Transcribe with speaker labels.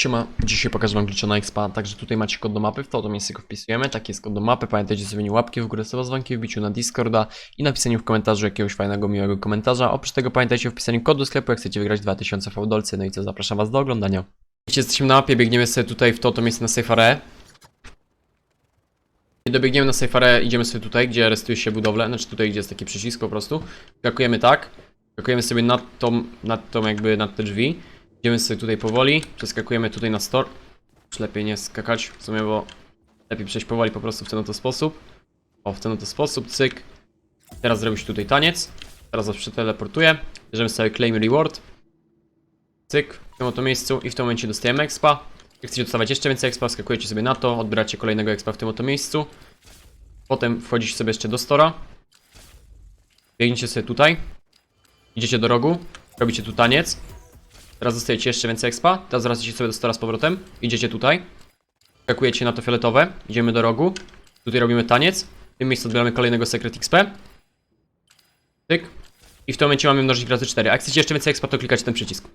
Speaker 1: Siema, dzisiaj pokażę wam glitcha na expa, także tutaj macie kod do mapy, w to, miejsce go wpisujemy, taki jest kod do mapy, pamiętajcie sobie łapki w górę, suba dzwonki, wbiciu na Discorda i napisaniu w komentarzu jakiegoś fajnego, miłego komentarza, oprócz tego pamiętajcie o wpisaniu kodu sklepu, jak chcecie wygrać 2000 fałdolcy, no i co, zapraszam was do oglądania. Wiecie, jesteśmy na mapie, biegniemy sobie tutaj w to, to miejsce na Safare. Kiedy dobiegniemy na Safare, idziemy sobie tutaj, gdzie restuje się budowlę, znaczy tutaj, gdzie jest taki przycisk po prostu, skakujemy tak, skakujemy sobie nad tą, nad tą jakby, nad te drzwi, Idziemy sobie tutaj powoli, przeskakujemy tutaj na store. Już lepiej nie skakać w sumie, bo lepiej przejść powoli po prostu w ten oto sposób. O, w ten oto sposób, cyk. Teraz zrobić tutaj taniec. Teraz was przeteleportuję. Bierzemy sobie claim reward. Cyk, w tym oto miejscu i w tym momencie dostajemy expa. Jak chcecie dostawać jeszcze więcej expa, skakujecie sobie na to, odbieracie kolejnego expa w tym oto miejscu. Potem wchodzicie sobie jeszcze do stora. Biegniecie sobie tutaj. Idziecie do rogu, robicie tu taniec. Teraz dostajecie jeszcze więcej expa. Teraz wracacie sobie do stora z powrotem. Idziecie tutaj. Skakujecie na to fioletowe. Idziemy do rogu. Tutaj robimy taniec. W tym miejscu odbieramy kolejnego Secret XP. Tyk. I w tym momencie mamy mnożnik razy 4. A jak chcecie jeszcze więcej expa, to klikacie ten przycisk.